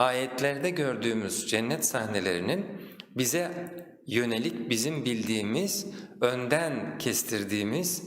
ayetlerde gördüğümüz cennet sahnelerinin bize yönelik bizim bildiğimiz, önden kestirdiğimiz,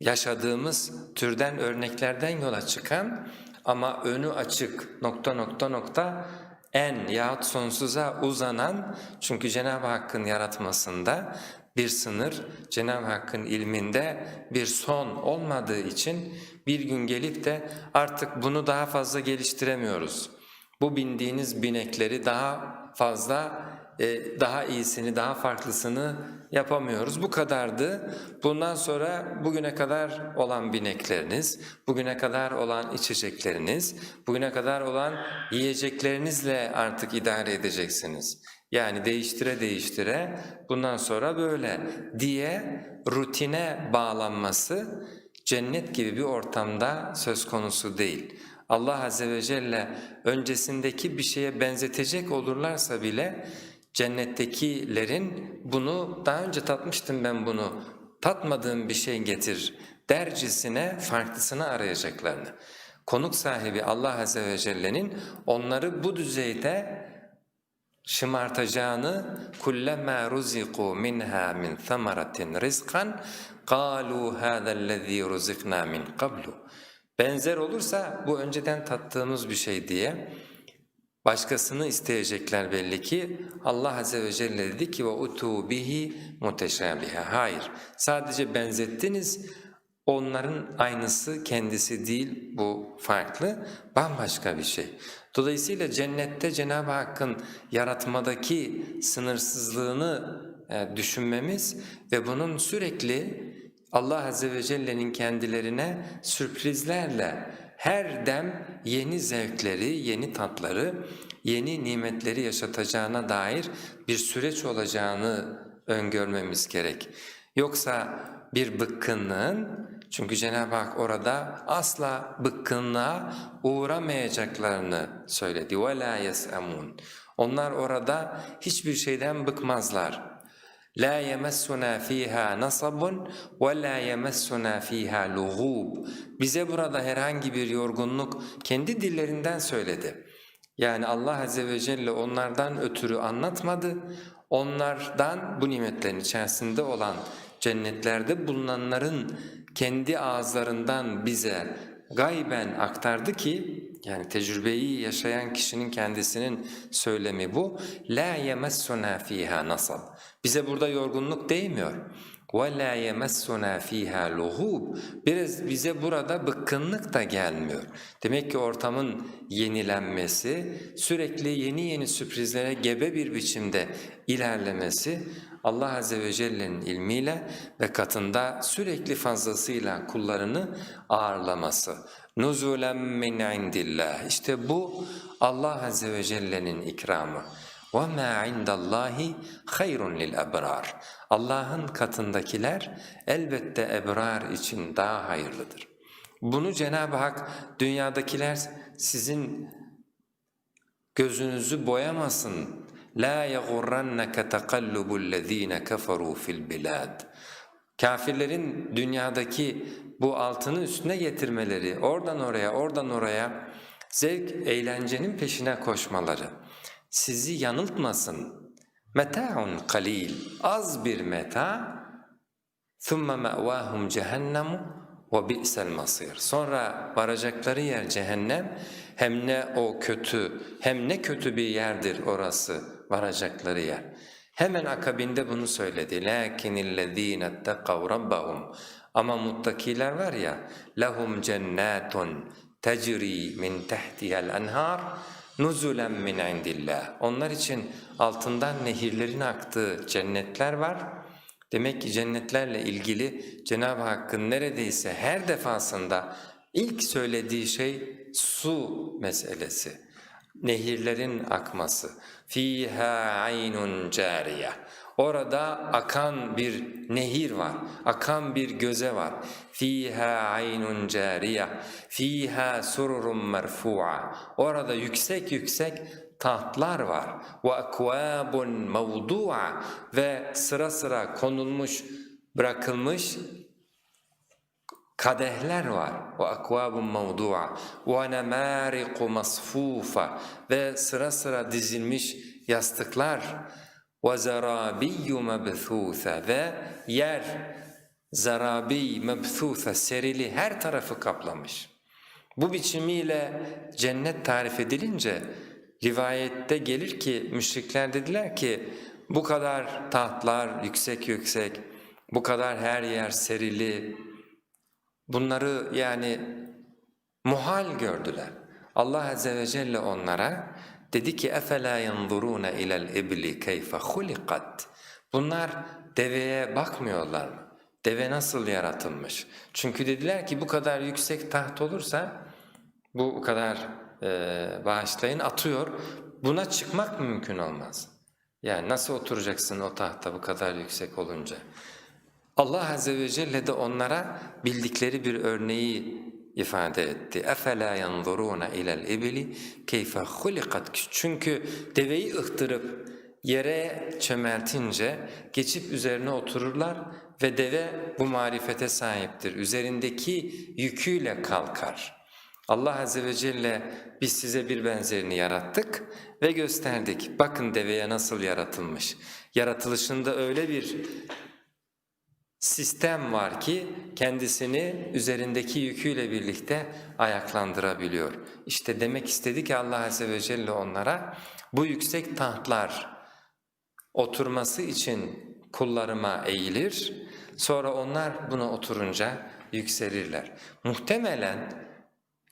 yaşadığımız türden örneklerden yola çıkan ama önü açık nokta nokta nokta en yahut sonsuza uzanan çünkü Cenab-ı Hakk'ın yaratmasında bir sınır, Cenab-ı Hakk'ın ilminde bir son olmadığı için bir gün gelip de artık bunu daha fazla geliştiremiyoruz. Bu bindiğiniz binekleri daha fazla, e, daha iyisini, daha farklısını yapamıyoruz. Bu kadardı. Bundan sonra bugüne kadar olan binekleriniz, bugüne kadar olan içecekleriniz, bugüne kadar olan yiyeceklerinizle artık idare edeceksiniz. Yani değiştire değiştire bundan sonra böyle diye rutine bağlanması cennet gibi bir ortamda söz konusu değil. Allah Azze ve Celle öncesindeki bir şeye benzetecek olurlarsa bile cennettekilerin bunu daha önce tatmıştım ben bunu tatmadığım bir şey getir dercesine farklısını arayacaklarını. Konuk sahibi Allah Azze ve Celle'nin onları bu düzeyde şımartacağını kullama ruziqu minha min thamaratin rizqan qalu hadza'llezî ruzikna min qablu benzer olursa bu önceden tattığımız bir şey diye başkasını isteyecekler belli ki Allah azze ve celle dedi ki utu bihi muteşabiha hayır sadece benzettiniz onların aynısı kendisi değil bu farklı bambaşka bir şey. Dolayısıyla cennette Cenab-ı Hakk'ın yaratmadaki sınırsızlığını e, düşünmemiz ve bunun sürekli Allah Azze ve Celle'nin kendilerine sürprizlerle her dem yeni zevkleri, yeni tatları, yeni nimetleri yaşatacağına dair bir süreç olacağını öngörmemiz gerek. Yoksa bir bıkkınlığın çünkü Cenab-ı Hak orada asla bıkkınlığa uğramayacaklarını söyledi. وَلَا يَسْأَمُونَ Onlar orada hiçbir şeyden bıkmazlar. La yemessuna fiha nasabun ve la yemessuna fiha lugub. Bize burada herhangi bir yorgunluk kendi dillerinden söyledi. Yani Allah Azze ve Celle onlardan ötürü anlatmadı, onlardan bu nimetlerin içerisinde olan cennetlerde bulunanların kendi ağızlarından bize gayben aktardı ki yani tecrübeyi yaşayan kişinin kendisinin söylemi bu. La yemessuna fiha nasab. Bize burada yorgunluk değmiyor. La yemessuna fiha luhub. Biraz bize burada bıkkınlık da gelmiyor. Demek ki ortamın yenilenmesi, sürekli yeni yeni sürprizlere gebe bir biçimde ilerlemesi Allah Azze ve Celle'nin ilmiyle ve katında sürekli fazlasıyla kullarını ağırlaması. Nuzulen min indillah. İşte bu Allah Azze ve Celle'nin ikramı. وَمَا عِنْدَ اللّٰهِ خَيْرٌ لِلْأَبْرَارِ Allah'ın katındakiler elbette ebrar için daha hayırlıdır. Bunu Cenab-ı Hak dünyadakiler sizin gözünüzü boyamasın. لَا يَغُرَّنَّكَ تَقَلُّبُ الَّذ۪ينَ كَفَرُوا فِي الْبِلَادِ Kafirlerin dünyadaki bu altını üstüne getirmeleri, oradan oraya, oradan oraya zevk, eğlencenin peşine koşmaları sizi yanıltmasın. Meta'un kalil, az bir meta. ثُمَّ مَأْوَاهُمْ جَهَنَّمُ وَبِئْسَ الْمَصِيرِ Sonra varacakları yer cehennem, hem ne o kötü, hem ne kötü bir yerdir orası varacakları yer. Hemen akabinde bunu söyledi. لَكِنِ الَّذ۪ينَ اتَّقَوْ رَبَّهُمْ Ama muttakiler var ya, لَهُمْ جَنَّاتٌ تَجْرِي مِنْ تَحْتِهَا الْأَنْهَارِ nuzulen min indillah. Onlar için altından nehirlerin aktığı cennetler var. Demek ki cennetlerle ilgili Cenab-ı Hakk'ın neredeyse her defasında ilk söylediği şey su meselesi. Nehirlerin akması. Fiha aynun cariye. Orada akan bir nehir var, akan bir göze var. Fiha aynun cariye, fiha sururun merfu'a. Orada yüksek yüksek tahtlar var. Ve akvabun mevdu'a ve sıra sıra konulmuş, bırakılmış kadehler var. Ve akvabun mevdu'a ve nemariku masfufa ve sıra sıra dizilmiş yastıklar zarabiyyu mebthûtha ve yer zarabi mebthûtha serili her tarafı kaplamış. Bu biçimiyle cennet tarif edilince rivayette gelir ki müşrikler dediler ki bu kadar tahtlar yüksek yüksek, bu kadar her yer serili, bunları yani muhal gördüler. Allah Azze ve Celle onlara Dedi ki efela yanzuruna ilel ibli keyfe hulikat. Bunlar deveye bakmıyorlar mı? Deve nasıl yaratılmış? Çünkü dediler ki bu kadar yüksek taht olursa bu kadar e, bağışlayın atıyor. Buna çıkmak mümkün olmaz. Yani nasıl oturacaksın o tahta bu kadar yüksek olunca? Allah Azze ve Celle de onlara bildikleri bir örneği ifade etti. اَفَلَا يَنْظُرُونَ اِلَى الْاِبِلِ كَيْفَ خُلِقَتْ Çünkü deveyi ıhtırıp yere çömeltince geçip üzerine otururlar ve deve bu marifete sahiptir. Üzerindeki yüküyle kalkar. Allah Azze ve Celle biz size bir benzerini yarattık ve gösterdik. Bakın deveye nasıl yaratılmış. Yaratılışında öyle bir sistem var ki kendisini üzerindeki yüküyle birlikte ayaklandırabiliyor. İşte demek istedi ki Allah Azze ve Celle onlara bu yüksek tahtlar oturması için kullarıma eğilir, sonra onlar buna oturunca yükselirler. Muhtemelen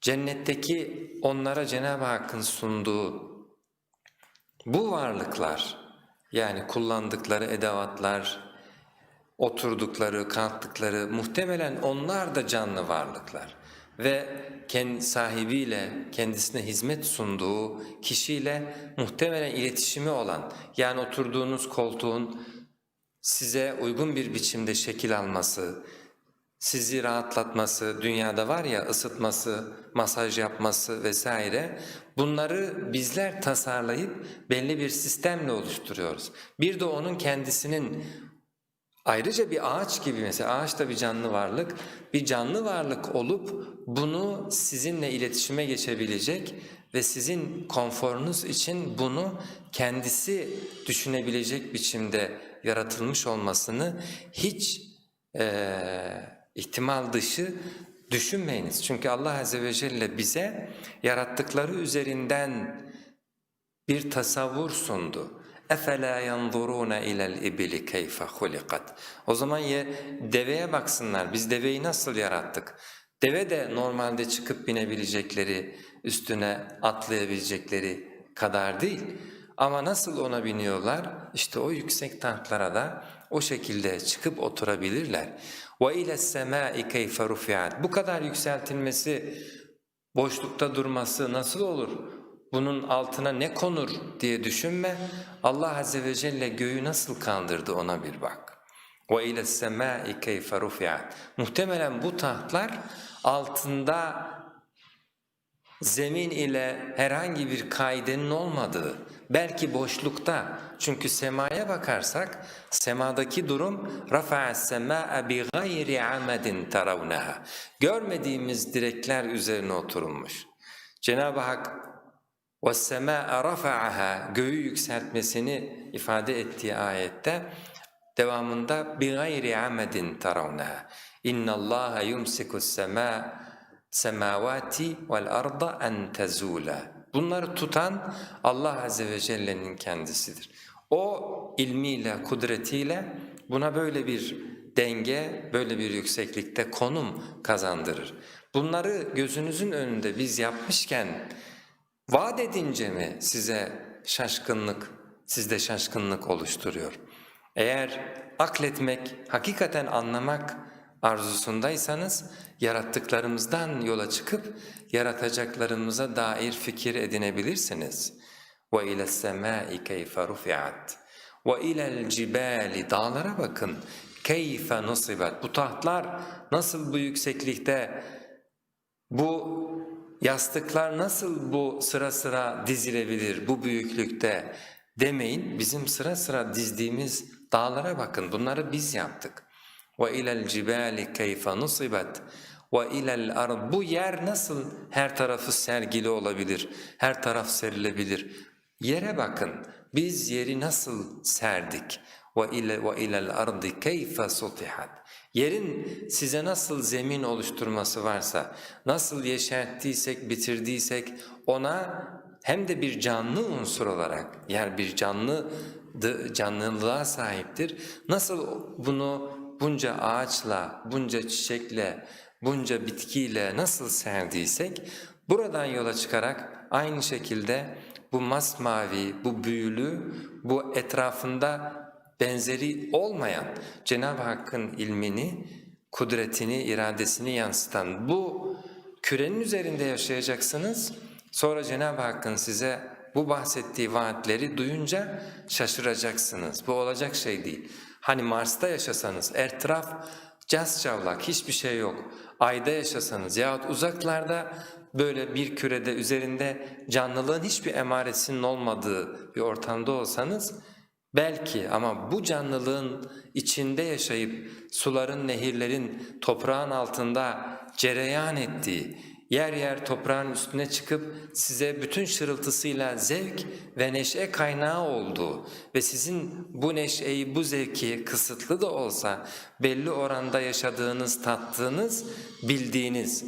cennetteki onlara Cenab-ı Hakk'ın sunduğu bu varlıklar yani kullandıkları edevatlar, oturdukları, kalktıkları muhtemelen onlar da canlı varlıklar ve kendi sahibiyle kendisine hizmet sunduğu kişiyle muhtemelen iletişimi olan yani oturduğunuz koltuğun size uygun bir biçimde şekil alması, sizi rahatlatması, dünyada var ya ısıtması, masaj yapması vesaire bunları bizler tasarlayıp belli bir sistemle oluşturuyoruz. Bir de onun kendisinin Ayrıca bir ağaç gibi mesela ağaç da bir canlı varlık, bir canlı varlık olup bunu sizinle iletişime geçebilecek ve sizin konforunuz için bunu kendisi düşünebilecek biçimde yaratılmış olmasını hiç eee ihtimal dışı düşünmeyiniz. Çünkü Allah Azze ve Celle bize yarattıkları üzerinden bir tasavvur sundu. اَفَلَا يَنْظُرُونَ اِلَى الْاِبِلِ كَيْفَ خُلِقَتْ O zaman ye, deveye baksınlar, biz deveyi nasıl yarattık? Deve de normalde çıkıp binebilecekleri, üstüne atlayabilecekleri kadar değil. Ama nasıl ona biniyorlar? İşte o yüksek tahtlara da o şekilde çıkıp oturabilirler. وَاِلَى السَّمَاءِ كَيْفَ رُفِعَتْ Bu kadar yükseltilmesi, boşlukta durması nasıl olur? bunun altına ne konur diye düşünme. Allah Azze ve Celle göğü nasıl kandırdı ona bir bak. وَاِلَى السَّمَاءِ كَيْفَ رُفِعَتْ Muhtemelen bu tahtlar altında zemin ile herhangi bir kaidenin olmadığı, belki boşlukta çünkü semaya bakarsak semadaki durum رَفَعَ السَّمَاءَ بِغَيْرِ عَمَدٍ تَرَوْنَهَا Görmediğimiz direkler üzerine oturulmuş. Cenab-ı Hak وَالسَّمَاءَ رَفَعَهَا Göğü yükseltmesini ifade ettiği ayette devamında بِغَيْرِ عَمَدٍ تَرَوْنَهَا اِنَّ اللّٰهَ يُمْسِكُ السَّمَاءَ semavati vel arda en tezula. Bunları tutan Allah Azze ve Celle'nin kendisidir. O ilmiyle, kudretiyle buna böyle bir denge, böyle bir yükseklikte konum kazandırır. Bunları gözünüzün önünde biz yapmışken Vaat edince mi size şaşkınlık, sizde şaşkınlık oluşturuyor? Eğer akletmek, hakikaten anlamak arzusundaysanız yarattıklarımızdan yola çıkıp yaratacaklarımıza dair fikir edinebilirsiniz. وَاِلَى السَّمَاءِ كَيْفَ رُفِعَتْ وَاِلَى الْجِبَالِ Dağlara bakın. كَيْفَ نُصِبَتْ Bu tahtlar nasıl bu yükseklikte, bu yastıklar nasıl bu sıra sıra dizilebilir bu büyüklükte demeyin. Bizim sıra sıra dizdiğimiz dağlara bakın bunları biz yaptık. Cibali keyfe nusibat ve ilel ard bu yer nasıl her tarafı sergili olabilir, her taraf serilebilir. Yere bakın, biz yeri nasıl serdik? Ve ile ve ilel ardı keyfe sutihat. Yerin size nasıl zemin oluşturması varsa, nasıl yeşerttiysek, bitirdiysek ona hem de bir canlı unsur olarak, yer bir canlı canlılığa sahiptir. Nasıl bunu bunca ağaçla, bunca çiçekle, bunca bitkiyle nasıl serdiysek, buradan yola çıkarak aynı şekilde bu masmavi, bu büyülü, bu etrafında benzeri olmayan Cenab-ı Hakk'ın ilmini, kudretini, iradesini yansıtan bu kürenin üzerinde yaşayacaksınız. Sonra Cenab-ı Hakk'ın size bu bahsettiği vaatleri duyunca şaşıracaksınız. Bu olacak şey değil. Hani Mars'ta yaşasanız etraf cascavlak hiçbir şey yok. Ayda yaşasanız yahut uzaklarda böyle bir kürede üzerinde canlılığın hiçbir emaresinin olmadığı bir ortamda olsanız belki ama bu canlılığın içinde yaşayıp suların, nehirlerin toprağın altında cereyan ettiği, yer yer toprağın üstüne çıkıp size bütün şırıltısıyla zevk ve neşe kaynağı olduğu ve sizin bu neşeyi, bu zevki kısıtlı da olsa belli oranda yaşadığınız, tattığınız, bildiğiniz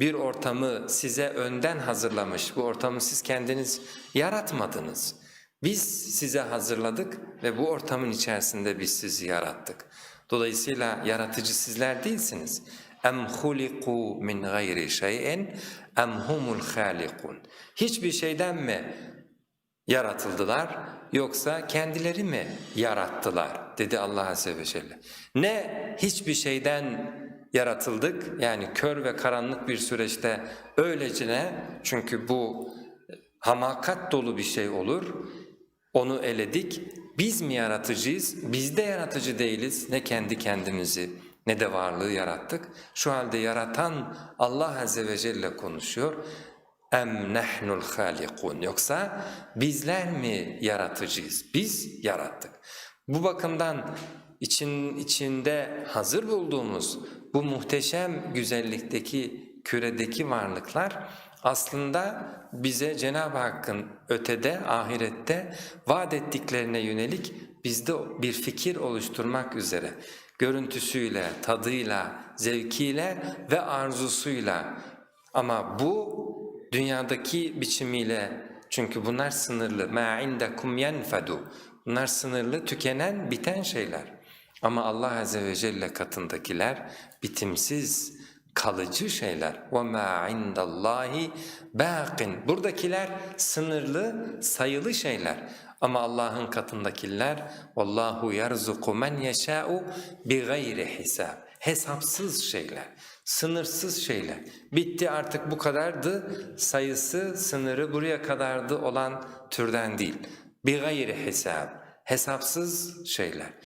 bir ortamı size önden hazırlamış, bu ortamı siz kendiniz yaratmadınız. Biz size hazırladık ve bu ortamın içerisinde biz sizi yarattık. Dolayısıyla yaratıcı sizler değilsiniz. Em huliku min gayri şey'in em humul halikun. Hiçbir şeyden mi yaratıldılar yoksa kendileri mi yarattılar dedi Allah Azze ve Celle. Ne hiçbir şeyden yaratıldık yani kör ve karanlık bir süreçte öylecine çünkü bu hamakat dolu bir şey olur onu eledik. Biz mi yaratıcıyız? Biz de yaratıcı değiliz. Ne kendi kendimizi ne de varlığı yarattık. Şu halde yaratan Allah Azze ve Celle konuşuyor. Em nehnul halikun. Yoksa bizler mi yaratıcıyız? Biz yarattık. Bu bakımdan için içinde hazır bulduğumuz bu muhteşem güzellikteki küredeki varlıklar aslında bize Cenab-ı Hakk'ın ötede, ahirette vaat ettiklerine yönelik bizde bir fikir oluşturmak üzere görüntüsüyle, tadıyla, zevkiyle ve arzusuyla ama bu dünyadaki biçimiyle çünkü bunlar sınırlı مَا عِنْدَكُمْ يَنْفَدُ Bunlar sınırlı, tükenen, biten şeyler. Ama Allah Azze ve Celle katındakiler bitimsiz, kalıcı şeyler. وَمَا عِنْدَ اللّٰهِ بَاقٍ Buradakiler sınırlı, sayılı şeyler. Ama Allah'ın katındakiler وَاللّٰهُ يَرْزُقُ مَنْ يَشَاءُ بِغَيْرِ حِسَابٍ Hesapsız şeyler, sınırsız şeyler. Bitti artık bu kadardı, sayısı, sınırı buraya kadardı olan türden değil. بِغَيْرِ hesap, hesapsız şeyler.